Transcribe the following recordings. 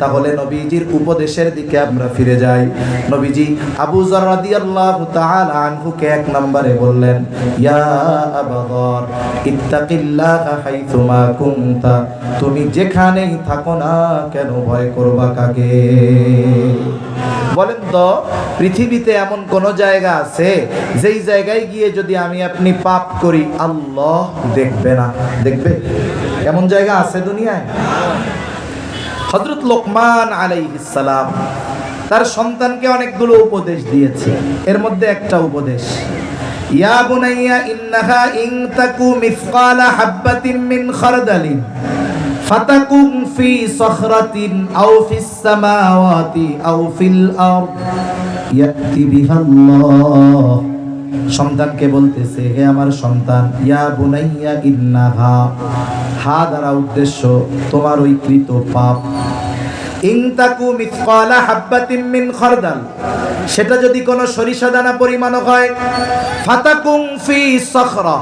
তাহলে নবীজির উপদেশের দিকে আমরা ফিরে যাই। নবীজি আবু যর রাদিয়াল্লাহু তাআলা আনহুকে এক নম্বরে বললেন, ইয়া আবাদর ইত্তাকিল্লাহা হাইথুমা কুনতা, তুমি যেখানেই থাকো না কেন ভয় করবা কাকে? বলেন তো, পৃথিবীতে এমন কোন জায়গা আছে, যেই জায়গায় গিয়ে যদি আমি আপনি পাপ করি, আল্লাহ দেখবে না। দেখবে? এমন জায়গা আছে দুনিয়ায়? হজরত লোকমান আলাইহিসালাম তার সন্তানকে অনেকগুলো উপদেশ দিয়েছে। এর মধ্যে একটা উপদেশ, ইয়া বুনাইয়া ইন্নাহা ফি ফিস সন্তানকে বলতেছে, হে আমার সন্তান, ইয়া বুনাইয়া ইন্নাহা, হা হা দ্বারা উদ্দেশ্য তোমার ওই কৃত পাপ। ইনতাকু মিসকালা হাব্বাতিন মিন খারদাল সেটা যদি কোনো সরিষা দানা পরিমাণ হয়, ফাতাকুম ফি সখরা,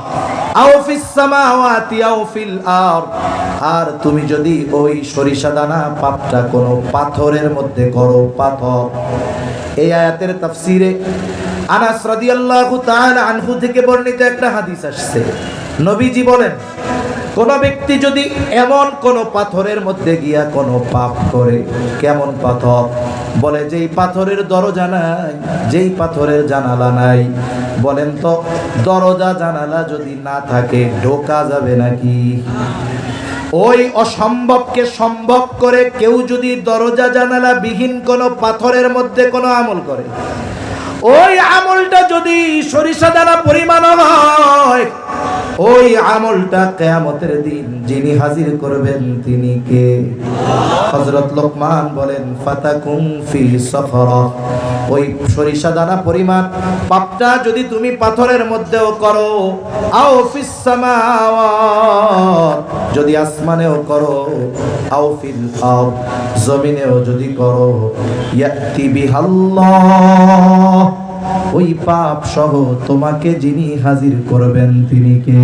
আও ফিস সামাওয়াতি, আও ফিল আরদ আর তুমি যদি ওই সরিষা দানা পাপটা কোনো পাথরের মধ্যে করো, পাথর। এই আয়াতের তাফসিরে আনাস রাদিয়াল্লাহু তাআলা আনহু থেকে বর্ণিত একটা হাদিস আসছে। নবীজি বলেন, কোন ব্যক্তি যদি এমন কোন পাথরের মধ্যে গিয়া কোনো পাপ করে, কেমন পাথর? বলে, যেই পাথরের দরজা নাই, যেই পাথরের জানালা নাই। বলেন তো, দরজা জানালা যদি না থাকে, ঢোকা যাবে নাকি? ওই অসম্ভবকে সম্ভব করে কেউ যদি দরজা জানালা বিহীন কোনো পাথরের মধ্যে কোনো আমল করে ওই আমলটা যদি সরিষা দানা পরিমাণ হয় ওই আমলটা কেয়ামতের দিন যিনি হাজির করবেন তিনি কে? হযরত লোকমান বলেন, ফাতাকুম ফি সফরা। ওই সরিষা দানা পরিমাণ পাপটা যদি তুমি পাথরের মধ্যেও করো, আও ফিস সামাওয়াত। যদি আসমানেও করো, আও ফিল আরদ। জমিনেও যদি করো, ইয়াতি বিহাল্লাহ। ওই পাপ সহ তোমাকে যিনি হাজির করবেন তিনি কে?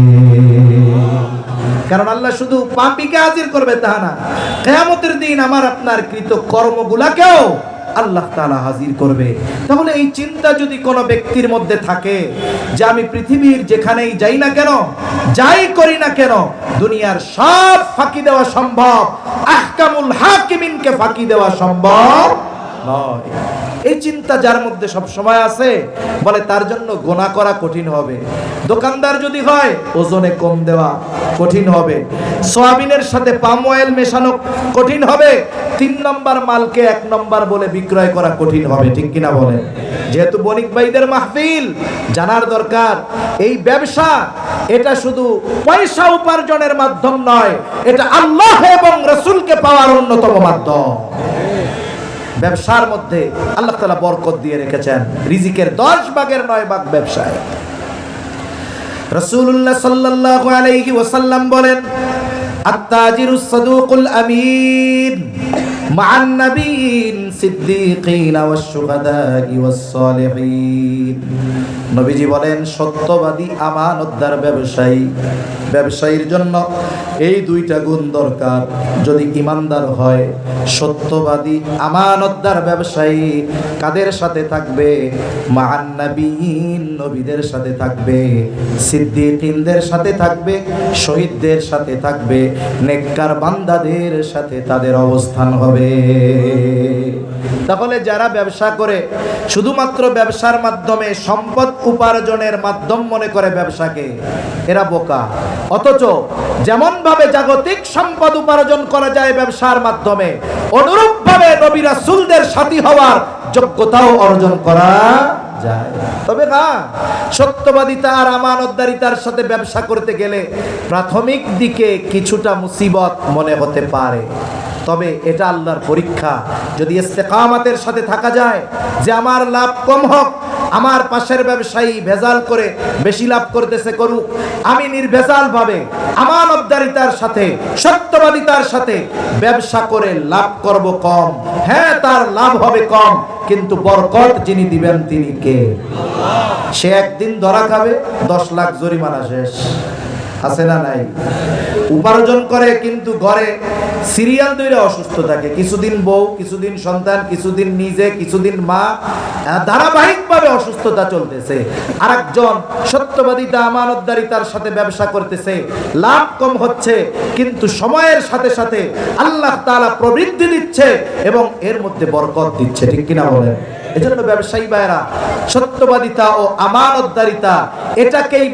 কারণ আল্লাহ শুধু পাপীকে হাজির করবে তা না, কেয়ামতের দিন আমার আপনার কৃত কর্মগুলাকেও আল্লাহ তাআলা হাজির করবে। তাহলে এই চিন্তা যদি কোনো ব্যক্তির মধ্যে থাকে যে আমি পৃথিবীর যেখানেই যাই না কেন, যাই করি না কেন, দুনিয়ার সব ফাঁকি দেওয়া সম্ভব, আহকামুল হাকিমিনকে ফাঁকি দেওয়া সম্ভব নয়। এই চিন্তা যার মধ্যে সব সময় আছে, বলে তার জন্য গোনা করা কঠিন হবে। দোকানদার যদি হয়, ওজনে কম দেওয়া কঠিন হবে। সয়াবিনের সাথে পাম অয়েল মেশানো কঠিন হবে। তিন নম্বর মালকে এক নম্বর বলে বিক্রয় করা কঠিন হবে, ঠিক কিনা বলে যেহেতু বণিক ভাইদের মাহফিল, জানার দরকার। এই ব্যবসা, এটা শুধু পয়সা উপার্জনের মাধ্যম নয়, এটা আল্লাহ এবং রসুলকে পাওয়ার অন্যতম মাধ্যম। ব্যবসার মধ্যে আল্লাহ তালা বরকত দিয়ে রেখেছেন। রিজিকের দশ ভাগের নয় ভাগ ব্যবসায়। রসুল্লাহ সাল্লাহ আলাইহি ওসাল্লাম বলেন, আত্তাজিরুস সাদুকুল আমিন। সিদ্দিকিন ওয়াশ শুহাদা'i ওয়াস সালিহিন নবীজি বলেন, সত্যবাদী, আমানতদার ব্যবসায়ী। ব্যবসায়ীর জন্য এই দুইটা গুণ দরকার। যদি ইমানদার হয়, সত্যবাদী, আমানতদার ব্যবসায়ী কাদের সাথে থাকবে? মাহান্নাবিহীন নবীদের সাথে থাকবে। সিদ্দিকিনদের সাথে থাকবে, শহীদদের সাথে থাকবে। নেককার বান্দাদের সাথে তাদের অবস্থান হবে। তাহলে যারা ব্যবসা করে, শুধুমাত্র ব্যবসার মাধ্যমে সম্পদ উপার্জনের মাধ্যম মনে করে ব্যবসাকে, এরা বোকা। অথচ যেমন ভাবে জাগতিক সম্পদ উপার্জন করা যায় ব্যবসার মাধ্যমে অনুরূপ ভাবে নবী রাসূলদের সাথী হওয়ার যোগ্যতাও অর্জন করা যায়। তবে না সত্যবাদিতা আর আমানতদারিতার সাথে ব্যবসা করতে গেলে প্রাথমিক দিকে কিছুটা মুসিবত মনে হতে পারে। তবে এটা আল্লাহর পরীক্ষা। যদি ইস্তেকামাতের সাথে থাকা যায় যে আমার লাভ কম হোক, আমার পাশের ব্যবসায়ী ভেজাল করে বেশি লাভ করতেছে করুক, আমি নির্ভেজাল ভাবে আমানতদারিতার সাথে, সত্যবাদিতার সাথে ব্যবসা করে লাভ করব কম। হ্যাঁ তার লাভ হবে কম, কিন্তু বরকত যিনি দিবেন তিনি কে? সে একদিন ধরা খাবে, দশ লাখ জরিমানা শেষ। আছে না নাই? উপার্জন করে কিন্তু ঘরে। সিরিয়াল ধরে অসুস্থ থাকে। কিছুদিন বউ, কিছুদিন সন্তান, কিছুদিন নিজে, কিছুদিন মা। ধারাবাহিকভাবে অসুস্থতা চলতেছে। আরেকজন সত্যবাদিতা, আমানতদারিতার সাথে ব্যবসা করতেছে। লাভ কম হচ্ছে, কিন্তু সময়ের সাথে সাথে আল্লাহ তাআলা প্রবৃদ্ধি দিচ্ছে এবং এর মধ্যে বরকত দিচ্ছে। ঠিক কিনা বলেন? এজন্য ব্যবসায়ী ভাইরা সত্যবাদিতা ও আমানতদারিতা, এটাকেই